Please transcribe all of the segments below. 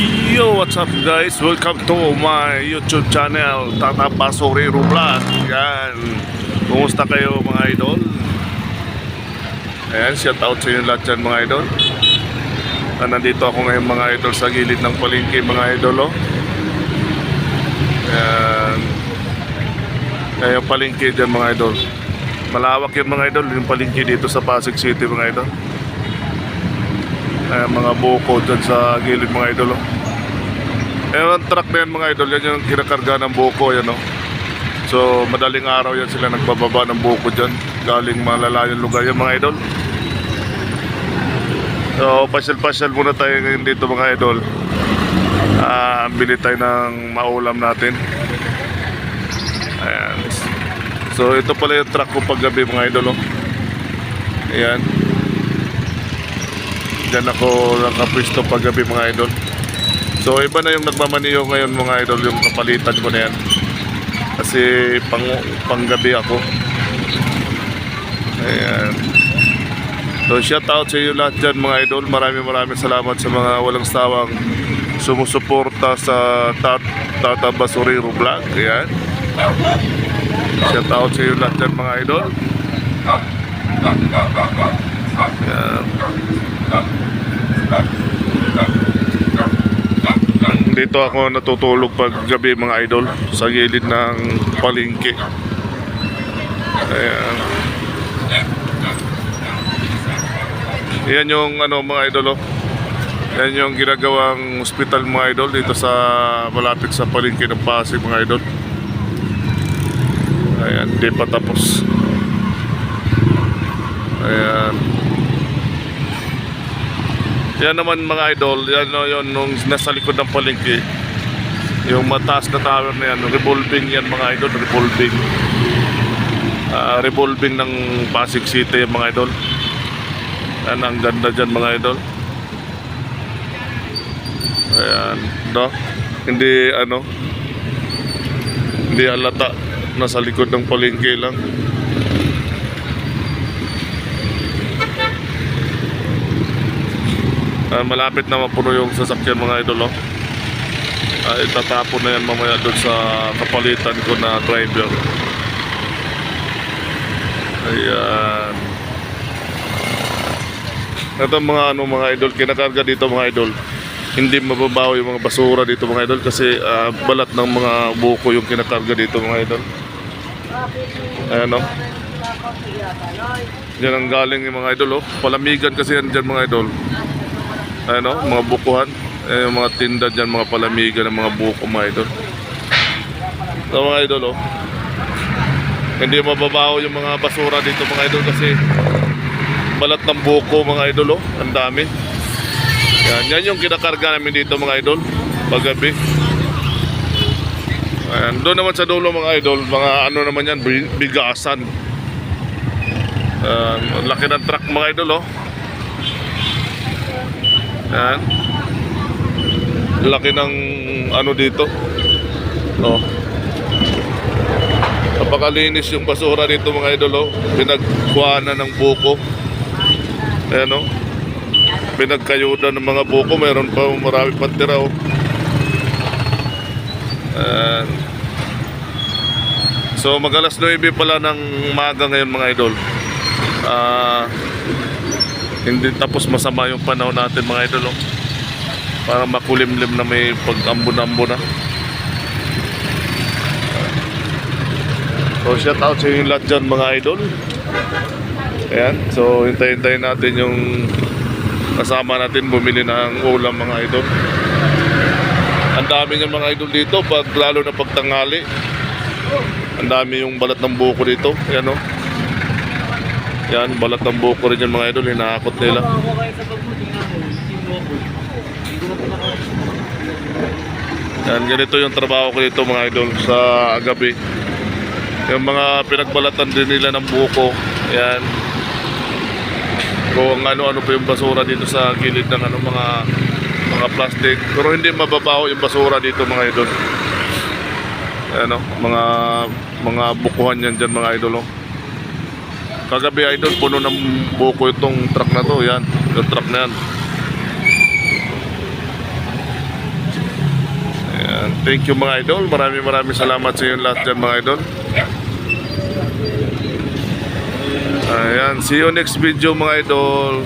Yo, what's up guys? Welcome to my YouTube channel, Tata Basorero Vlog. Yan. Kumusta kayo mga idol? Ayan, shout out sa inyo lahat dyan mga idol. Ah, nandito ako ngayon mga idol sa gilid ng palengke mga idol. Oh. Ayan. Ayan yung palengke dyan mga idol. Malawak yun mga idol, yung palengke dito sa Pasig City mga idol. Ayan, mga buko dyan sa gilid mga idol. Oh. Ayan, ang truck na yan mga idol, yan yung kinakarga ng buko yan oh. So, madaling araw yan sila nagbababa ng buko dyan. Galing malalayong lugar yan mga idol. So, pasyal-pasyal muna tayo ngayon dito mga idol. Ah, bili tayo ng maulam natin. Ayan. So, ito pala yung truck ko paggabi mga idol. Oh. Ayan. Diyan ako nakapwisto paggabi mga idol. So iba na yung nagmamaniyo ngayon mga idol yung kapalitan ko na yan. Kasi pang panggabi ako. Ayan. So shout out sa iyo lahat dyan mga idol. Maraming maraming salamat sa mga walang sawang sumusuporta sa Tat Tata Basurero Vlog. Ayan. Shout out sa iyo lahat dyan mga idol. Ayan. Dito ako natutulog pag gabi mga idol sa gilid ng palengke. Ayan. Yan yung ano mga idol oh. Yan yung ginagawang hospital mga idol dito sa malapit sa palengke ng Pasig mga idol. Ayan, di pa tapos. Ayan. Yan naman mga idol, yan no, yun nung nasa likod ng palengke. Yung mataas na tower na yan, revolving yan mga idol, revolving. Ah, revolving ng Pasig City mga idol. Yan ang ganda dyan mga idol. Ayan, no? Hindi ano, hindi halata, nasa likod ng palengke lang. Ah, malapit na mapuno yung sasakyan mga idol oh. Ah, itatapon na yan mamaya doon sa kapalitan ko na driver. Ayan. Ito mga ano mga idol, kinakarga dito mga idol. Hindi mababaw yung mga basura dito mga idol kasi ah, balat ng mga buko yung kinakarga dito mga idol. Ayan oh. Yan ang galing yung mga idol oh. Palamigan kasi yan dyan mga idol ano, mga bukuhan, eh, mga tinda dyan, mga palamigan ng mga buko mga idol. So mga idol, oh. Hindi mababaho yung mga basura dito mga idol kasi balat ng buko mga idol, oh. Ang dami. Yan, yan yung kinakarga namin dito mga idol, paggabi. Ayan, doon naman sa dulo mga idol, mga ano naman yan, bi- bigasan. Ang laki ng truck mga idol, oh. Yan. Laki ng ano dito. No. Napakalinis yung basura dito mga idol. Oh. Pinagkuha na ng buko. Ayan oh. Pinagkayuda ng mga buko. Meron pa marami pang tira oh. Ayan. So magalas 9 pala ng maga ngayon mga idol. Ah hindi tapos masama yung panahon natin mga idol oh. para makulimlim na may pag-ambon-ambo na. So shout out sa inyo lahat dyan mga idol. Ayan so hintayin-hintayin natin yung kasama natin bumili ng ulam mga idol. Ang dami ng mga idol dito pag lalo na pagtangali ang dami yung balat ng buko dito. Ayan oh yan, balat ng buko rin yan mga idol, hinahakot nila. Yan, ganito yung trabaho ko dito mga idol sa gabi. Yung mga pinagbalatan din nila ng buko, yan. Kung ano-ano pa yung basura dito sa gilid ng ano, mga mga plastic. Pero hindi mababaho yung basura dito mga idol. Ano, mga mga bukuhan yan dyan mga idol. Oh. Kagabi idol, puno ng buko itong truck na to. Yan, yung truck na yan. Thank you mga idol. Maraming maraming salamat sa inyo lahat dyan mga idol. Ayan. See you next video mga idol.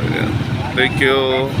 Ayan. Thank you.